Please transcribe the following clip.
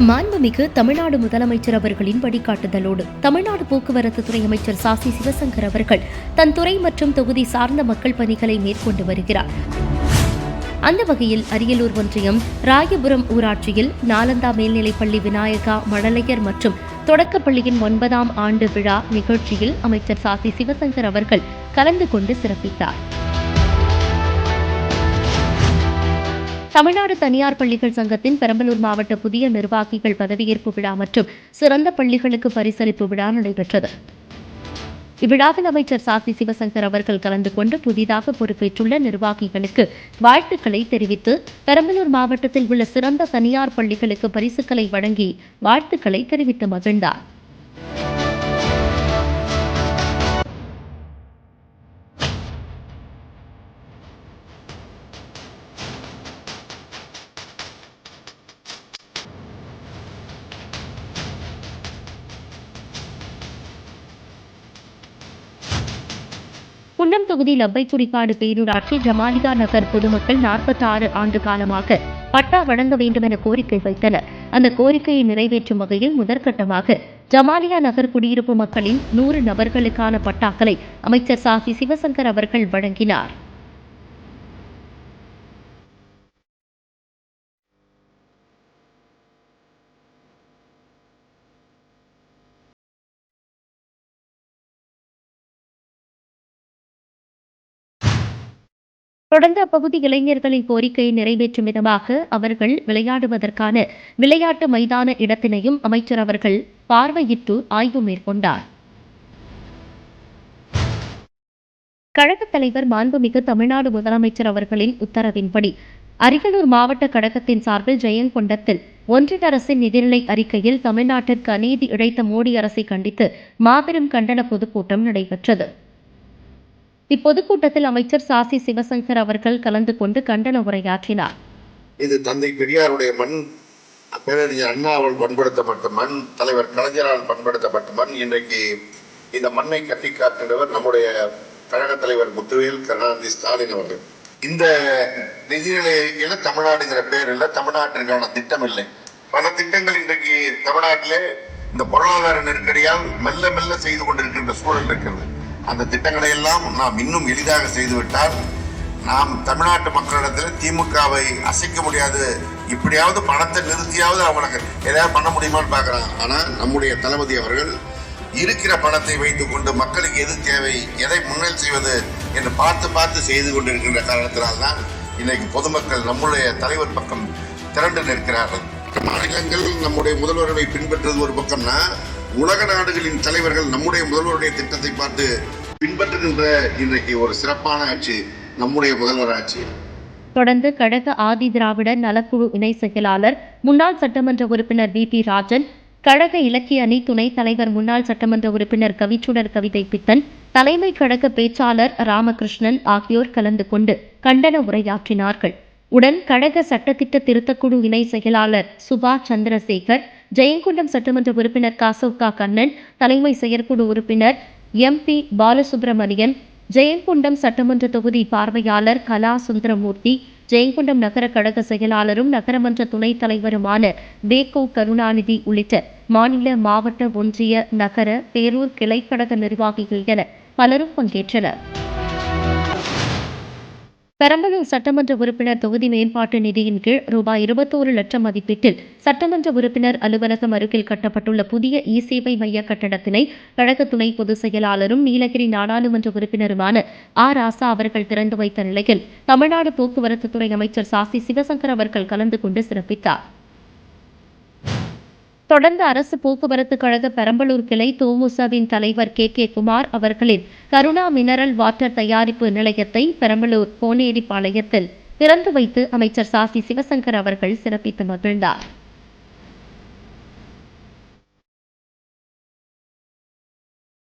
மாண்புமிகு தமிழ்நாடு முதலமைச்சர் அவர்களின் வழிகாட்டுதலோடு தமிழ்நாடு போக்குவரத்து துறை அமைச்சர் சாசி சிவசங்கர் அவர்கள் தன் துறை மற்றும் தொகுதி சார்ந்த மக்கள் பணிகளை மேற்கொண்டு வருகிறார். அந்த வகையில் அரியலூர் ஒன்றியம் ராயபுரம் ஊராட்சியில் நாலந்தா மேல்நிலைப்பள்ளி விநாயகா மழலையர் மற்றும் தொடக்கப்பள்ளியின் ஒன்பதாம் ஆண்டு விழா நிகழ்ச்சியில் அமைச்சர் சாசி சிவசங்கர் அவர்கள் கலந்து கொண்டு சிறப்பித்தார். தமிழ்நாடு தனியார் பள்ளிகள் சங்கத்தின் பெரம்பலூர் மாவட்ட புதிய நிர்வாகிகள் பதவியேற்பு விழா மற்றும் சிறந்த பள்ளிகளுக்கு பரிசளிப்பு விழா நடைபெற்றது. இவ்விழாவில் அமைச்சர் சாத்தி சிவசங்கர் அவர்கள் கலந்து கொண்டு புதிதாக பொறுப்பேற்றுள்ள நிர்வாகிகளுக்கு வாழ்த்துக்களை தெரிவித்து பெரம்பலூர் மாவட்டத்தில் உள்ள சிறந்த தனியார் பள்ளிகளுக்கு பரிசுகளை வழங்கி வாழ்த்துக்களை தெரிவித்து மகிழ்ந்தார். குன்னம் தொகுதி லப்பைக்குடிக்காடு பேரூராட்சி ஜமாலிகா நகர் பொதுமக்கள் 46 ஆண்டு காலமாக பட்டா வழங்க வேண்டும் என கோரிக்கை வைத்தனர். அந்த கோரிக்கையை நிறைவேற்றும் வகையில் முதற்கட்டமாக ஜமாலியா நகர் குடியிருப்பு மக்களின் நூறு நபர்களுக்கான பட்டாக்களை அமைச்சர் சாஹி சிவசங்கர் அவர்கள் வழங்கினார். தொடர்ந்து அப்பகுதி இளைஞர்களின் கோரிக்கையை நிறைவேற்றும் விதமாக அவர்கள் விளையாடுவதற்கான விளையாட்டு மைதான இடத்தினையும் அமைச்சர் அவர்கள் பார்வையிட்டு ஆய்வு மேற்கொண்டார். கழகத் தலைவர் மாண்புமிகு தமிழ்நாடு முதலமைச்சர் அவர்களின் உத்தரவின்படி அரியலூர் மாவட்ட கழகத்தின் சார்பில் ஜெயங்கொண்டத்தில் ஒன்றிய அரசின் நிதிநிலை அறிக்கையில் தமிழ்நாட்டிற்கு அநீதி இழைத்த மோடி அரசை கண்டித்து மாபெரும் கண்டன பொதுக்கூட்டம் நடைபெற்றது. இப்பொதுக்கூட்டத்தில் அமைச்சர் சாசி சிவசங்கர் அவர்கள் கலந்து கொண்டு கண்டன உரையாற்றினார். இது தந்தை பெரியாருடைய மண் பேரறிஞர் அண்ணாவால் பண்படுத்தப்பட்ட மண் தலைவர் கலைஞரால் பண்படுத்தப்பட்ட மண். இன்றைக்கு இந்த மண்ணை கட்டி காட்டுகிறவர் நம்முடைய கழக தலைவர் முத்துவேல் கருணாநிதி ஸ்டாலின் அவர்கள். இந்த நிதிநிலையில தமிழ்நாடுங்கிற பேர் இல்லை தமிழ்நாட்டிற்கான திட்டம் இல்லை. பல திட்டங்கள் இன்றைக்கு தமிழ்நாட்டிலே இந்த பொருளாதார நெருக்கடியால் மெல்ல மெல்ல செய்து கொண்டிருக்கின்ற சூழல் இருக்கிறது. அந்த திட்டங்களை எல்லாம் நாம் இன்னும் எளிதாக செய்துவிட்டால் நாம் தமிழ்நாட்டு மக்களிடத்தில் திமுகவை அசைக்க முடியாது. இப்படியாவது பணத்தை நிறுத்தியாவது அவங்களுக்கு ஏதாவது பண்ண முடியுமான்னு பார்க்குறாங்க. ஆனால் நம்முடைய தளபதி அவர்கள் இருக்கிற பணத்தை வைத்துக்கொண்டு மக்களுக்கு எது தேவை எதை முன்னேல் செய்வது என்று பார்த்து பார்த்து செய்து கொண்டிருக்கின்ற காரணத்தினால்தான் இன்னைக்கு பொதுமக்கள் நம்முடைய தலைவர் பக்கம் திரண்டு நிற்கிறார்கள். மாநிலங்கள் நம்முடைய முதல்வர்களை பின்பற்றுவது ஒரு பக்கம்னா உலக நாடுகளின் தலைவர்கள் நம்முடைய முதல்வருடைய திட்டத்தை பார்த்து பின்பற்றுகின்ற இன்றைக்கு ஒரு சிறப்பான ஆட்சி நம்முடைய முதல்வர் ஆட்சி. தொடர்ந்து கழக ஆதி திராவிடர் நலக்குழு இணை செயலாளர் முன்னாள் சட்டமன்ற உறுப்பினர் வி. பி. ராஜன் கழக இலக்கிய அணி துணைத் தலைவர் முன்னாள் சட்டமன்ற உறுப்பினர் கவிச்சுடர் கவிதை பித்தன் தலைமை கழக பேச்சாளர் ராமகிருஷ்ணன் ஆகியோர் கலந்து கொண்டு கண்டன உரையாற்றினார்கள். உடன் கழக சட்டத்திட்ட திருத்தக்குழு இணை செயலாளர் சுபா சந்திரசேகர் ஜெயங்கொண்டம் சட்டமன்ற உறுப்பினர் காசோகா கண்ணன் தலைமை செயற்குழு உறுப்பினர் எம் பி பாலசுப்ரமணியன் ஜெயங்கொண்டம் சட்டமன்ற தொகுதி பார்வையாளர் கலா சுந்தரமூர்த்தி ஜெயங்கொண்டம் நகர கழக செயலாளரும் நகரமன்ற துணைத் தலைவருமான வேகோ கருணாநிதி உள்ளிட்ட மாநில மாவட்ட ஒன்றிய நகர பேரூர் கிளைக்கழக நிர்வாகிகள் என பலரும் பங்கேற்றனர். பெரம்பலூர் சட்டமன்ற உறுப்பினர் தொகுதி மேம்பாட்டு நிதியின் கீழ் ரூபாய் இருபத்தோரு லட்சம் மதிப்பீட்டில் சட்டமன்ற உறுப்பினர் அலுவலகம் அருகில் கட்டப்பட்டுள்ள புதிய இ சேவை மைய கட்டடத்தினை கழக துணை பொதுச் செயலாளரும் நீலகிரி நாடாளுமன்ற உறுப்பினருமான ஆ ராசா அவர்கள் திறந்து வைத்த நிலையில் தமிழ்நாடு போக்குவரத்து துறை அமைச்சர் சாசி சிவசங்கர் அவர்கள் கலந்து கொண்டு சிறப்பித்தார். தொடர்ந்து அரசு போக்குவரத்து கழக பெரம்பலூர் கிளை தோமுசவின் தலைவர் கே. கே. குமார் அவர்களின் கருணா மினரல் வாட்டர் தயாரிப்பு நிலையத்தை பெரம்பலூர் கோனேரிப்பாளையத்தில் திறந்து வைத்து அமைச்சர் சாசி சிவசங்கர் அவர்கள் சிறப்பித்து மகிழ்ந்தார்.